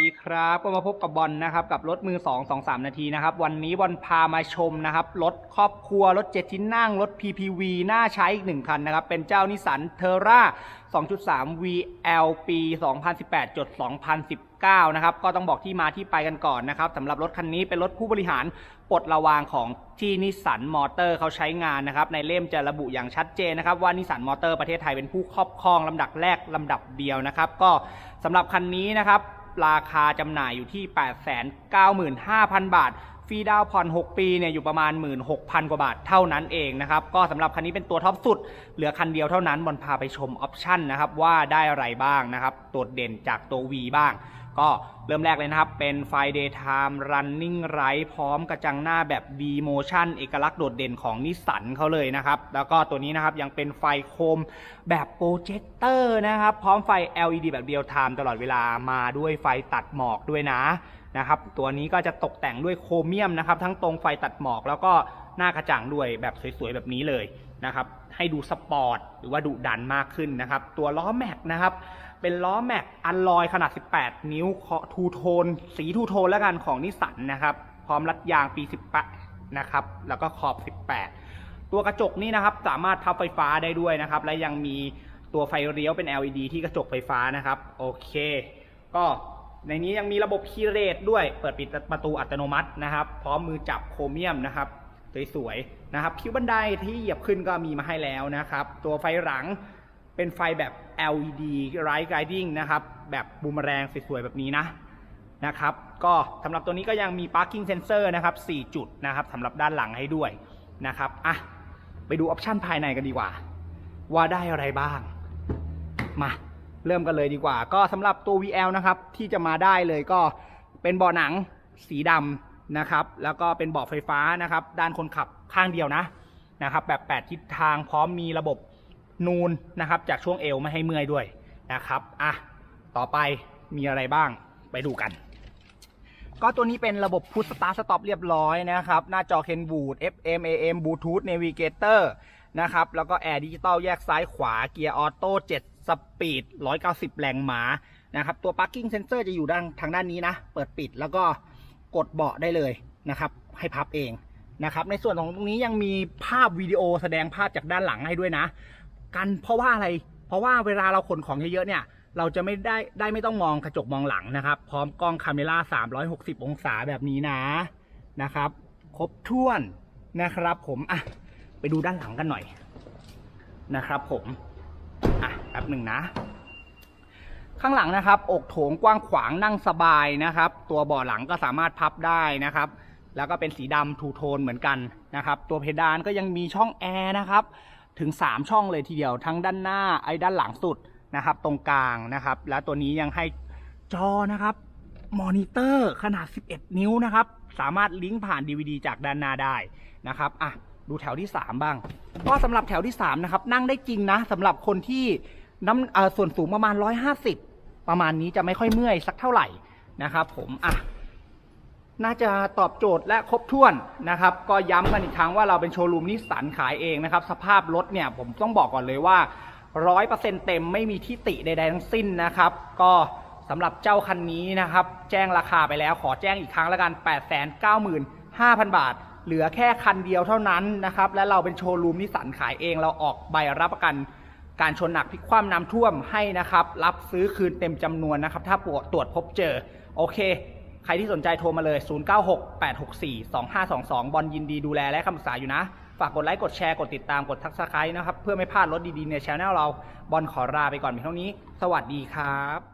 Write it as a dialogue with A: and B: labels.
A: ดีครับก็มาพบกับบอลนะครับกับรถมือ2 2 3 นาทีนะครับ วันนี้บอลพามาชมนะครับรถครอบครัวรถเจ็ดที่นั่งรถ PPV น่าใช้อีกหนึ่งคันนะครับ เป็นเจ้านิสันเทอร่า2.3 VL ปี 2018จด2019 นะครับ ก็ต้องบอกที่มาที่ไปกันก่อนนะครับสำหรับรถคันนี้เป็นรถผู้บริหารปลดระวางของที่นิสันมอเตอร์เขาใช้งานนะครับ ในเล่มจะระบุอย่างชัดเจนนะครับ ว่านิสสันมอเตอร์ประเทศไทยเป็นผู้ครอบครองลำดับแรกลำดับเดียวนะครับ ก็สำหรับคันนี้นะครับ ราคาจำหน่ายอยู่ที่ 895,000 บาทฟรีดาวน์ผ่อน 6 ปีเนี่ยอยู่ประมาณ 16,000 กว่าบาทเท่านั้นเองนะครับ ก็สำหรับคันนี้เป็นตัวท็อปสุด เหลือคันเดียวเท่านั้นบอลพาไปชมออปชั่นนะครับว่าได้อะไรบ้างนะครับ โดดเด่นจากตัว V บ้าง ก็เริ่มแรกเลยนะครับ เป็นไฟ Daytime Running Light พร้อมกระจังหน้าแบบ V Motion เอกลักษณ์โดดเด่นของนิสสันเขาเลยนะครับ แล้วก็ตัวนี้นะครับยังเป็นไฟโคมแบบโปรเจคเตอร์นะครับ พร้อมไฟ LED แบบเรียลไทม์ตลอดเวลามาด้วยไฟตัดหมอกด้วยนะนะครับ ตัวนี้ก็จะตกแต่งด้วยโครเมียมนะครับ ทั้งตรงไฟตัดหมอกแล้วก็หน้ากระจ่างด้วยแบบสวยๆแบบนี้เลย นะครับให้ดูสปอร์ตหรือว่าดุดันมากขึ้นนะครับ ตัวล้อแม็กนะครับ เป็นล้อแม็กอัลลอยขนาด 18 นิ้วทูโทน สีทูโทนแล้วกันของนิสสันนะครับ พร้อมรัดยางปี 18 นะครับ แล้วก็ขอบ 18 ตัวกระจกนี่นะครับ สามารถพับไฟฟ้าได้ด้วยนะครับ และยังมีตัวไฟเลี้ยวเป็น LED ที่กระจกไฟฟ้านะครับ โอเค ก็ในนี้ยังมีระบบคีย์เรทด้วย เปิดปิดประตูอัตโนมัตินะครับ พร้อมมือจับโครเมียมนะครับ สวยๆนะครับคิ้วบันไดที่เหยียบขึ้นก็มีมาให้แล้วนะครับ ตัวไฟหลังเป็นไฟแบบ LED Light Guiding นะครับแบบบูมแรงสวยๆแบบนี้นะนะครับ ก็สำหรับตัวนี้ก็ยังมี Parking Sensor นะครับ 4 จุดนะครับสำหรับด้านหลังให้ด้วยนะครับอะไปดูออปชันภายในกันดีกว่า ว่าได้อะไรบ้าง มาเริ่มกันเลยดีกว่า ก็สำหรับตัว VL นะครับ ที่จะมาได้เลยก็เป็นเบาะหนังสีดำ นะครับ แล้วก็เป็นเบาะไฟฟ้านะครับ ด้านคนขับข้างเดียวนะนะครับ แบบ 8 ทิศทางพร้อมมีระบบนูนนะครับ จากช่วงเอวไม่ให้เมื่อยด้วยนะครับอะต่อไปมีอะไรบ้างไปดูกัน ก็ตัวนี้เป็นระบบพุทสตาร์สต็อปเรียบร้อยนะครับ หน้าจอเคนบูด FM AM Bluetooth Navigator นะครับ แล้วก็แอร์ดิจิตอลแยกซ้ายขวาเกียร์ออโต้7สปีด 190 แรงม้านะครับ ตัว Parking Sensor จะอยู่ด้านทางด้านนี้นะ เปิดปิดแล้วก็ กดเบาะได้เลยนะครับ ให้พับเองนะครับ ในส่วนของตรงนี้ยังมีภาพวิดีโอแสดงภาพจากด้านหลังให้ด้วยนะ กันเพราะว่าอะไร เพราะว่าเวลาเราขนของเยอะๆเนี่ย เราจะไม่ได้ได้ไม่ต้องมองกระจกมองหลังนะครับ พร้อมกล้องคาเมล่า360 องศาแบบนี้นะนะครับ ครบถ้วนนะครับ ผมอะไปดูด้านหลังกันหน่อยนะครับ ผมอะแป๊บหนึ่งนะ ข้างหลังนะครับ อกโถงกว้างขวางนั่งสบายนะครับ ตัวเบาะหลังก็สามารถพับได้นะครับ แล้วก็เป็นสีดำทูโทนเหมือนกันนะครับ ตัวเพดานก็ยังมีช่องแอร์นะครับ ถึง 3 ช่องเลยทีเดียว ทั้งด้านหน้าไอ้ด้านหลังสุดนะครับ ตรงกลางนะครับ แล้วตัวนี้ยังให้จอนะครับมอนิเตอร์ขนาด 11 นิ้วนะครับ สามารถลิงก์ผ่าน DVD จากด้านหน้าได้นะครับอะดูแถวที่ 3 บ้าง ก็สำหรับแถวที่ 3 นะครับ นั่งได้จริงนะสำหรับคนที่น้ำอ่อส่วนสูงประมาณ 150 ประมาณนี้จะไม่ค่อยเมื่อยสักเท่าไหร่นะครับ ผมอะน่าจะตอบโจทย์และครบถ้วนนะครับ ก็ย้ำกันอีกครั้งว่าเราเป็นโชว์รูมนิสสันขายเองนะครับ สภาพรถเนี่ยผมต้องบอกก่อนเลยว่า100%เปอร์เซ็นต็มไม่มีที่ติใดๆทั้งสิ้นนะครับ ก็สำหรับเจ้าคันนี้นะครับ แจ้งราคาไปแล้วขอแจ้งอีกครั้งแล้วกัน 895,000 บาท เหลือแค่คันเดียวเท่านั้นนะครับ และเราเป็นโชว์รูมนิสสันขายเองเราออกใบรับประกัน การชนหนักพลิกคว่ำน้ำท่วมให้นะครับ รับซื้อคืนเต็มจำนวนนะครับ ถ้าตรวจพบเจอ โอเค ใครที่สนใจโทรมาเลย 0968642522 บอลยินดีดูแลและคำปรึกษาอยู่นะ ฝากกดไลค์ กดแชร์ กดติดตาม กดทักษะไครนะครับ เพื่อไม่พลาดรถดีๆในช anel เรา บอลขอลาไปก่อนเพียงเท่านี้ สวัสดีครับ